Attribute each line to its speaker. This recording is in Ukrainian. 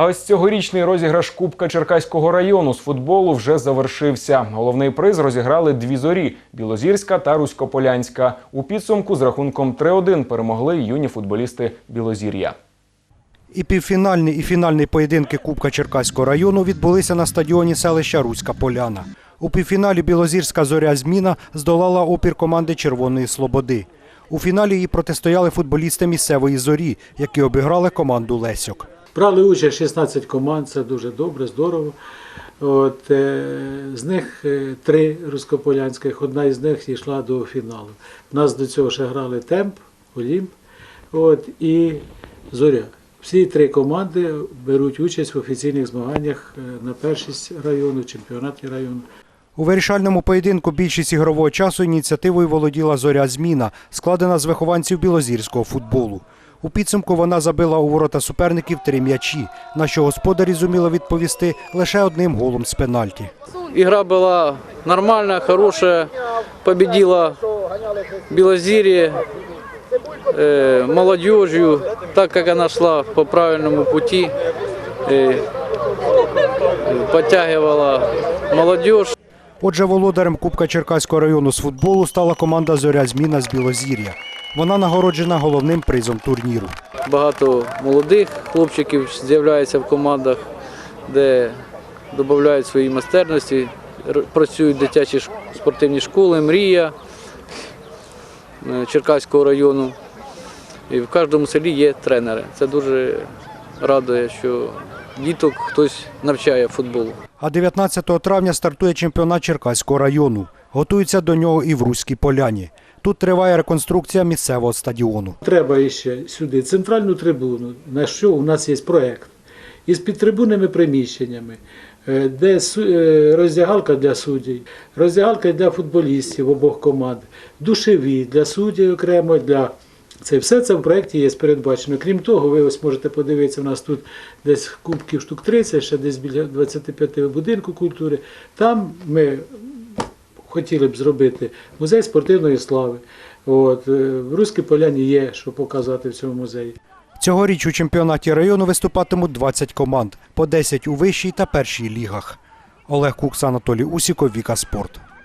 Speaker 1: А ось цьогорічний розіграш Кубка Черкаського району з футболу вже завершився. Головний приз розіграли дві зорі Білозірська та Руськополянська. У підсумку з рахунком 3-1 перемогли юні футболісти Білозір'я.
Speaker 2: І півфінальний, і фінальний поєдинки Кубка Черкаського району відбулися на стадіоні селища Руська Поляна. У півфіналі Білозірська зоря зміна здолала опір команди Червоної Слободи. У фіналі їй протистояли футболісти місцевої зорі, які обіграли команду Лесьок.
Speaker 3: Брали участь 16 команд, це дуже добре, здорово. От, е, з них е, три руськополянських, одна із них йшла до фіналу. У нас до цього ще грали Темп, Олімп от, і Зоря. Всі три команди беруть участь в офіційних змаганнях е, на першість району, чемпіонаті району.
Speaker 2: У вирішальному поєдинку більшість ігрового часу ініціативою володіла зоря зміна, складена з вихованців білозірського футболу. У підсумку вона забила у ворота суперників три м'ячі, на що господарі зуміли відповісти лише одним голом з пенальті.
Speaker 4: Игра была нормальная, хорошая. Победила Белозерье э, молодежью, так как она шла по правильному пути. э, подтягивала молодежь.
Speaker 2: Отже, володарем Кубка Черкаського району з футболу стала команда Зоря Зміна з Білозір'я. Вона нагороджена головним призом турніру.
Speaker 4: Багато молодих хлопчиків з'являється в командах, де додають свої майстерності, працюють дитячі спортивні школи, мрія е, Черкаського району. І в кожному селі є тренери. Це дуже радує, що діток хтось навчає футболу.
Speaker 2: А 19 травня стартує чемпіонат Черкаського району. Готуються до нього і в Руській Поляні. Тут триває реконструкція місцевого стадіону.
Speaker 3: Треба іще сюди центральну трибуну, на що у нас є проєкт із підтрибунними приміщеннями, е, де е, роздягалка для суддів, роздягалка для футболістів обох команд, душеві для суддів окремо, для це все це в проєкті є передбачено. Крім того, ви ось можете подивитися, у нас тут десь кубків штук 30, ще десь біля 25 будинку культури. Там ми хотіли б зробити музей спортивної слави. От, е, в Руській Поляні є, що показати в цьому музеї.
Speaker 2: Цьогоріч у чемпіонаті району виступатимуть 20 команд, по 10 у вищій та першій лігах. Олег Кукс, Анатолій Усіков, Віка Спорт.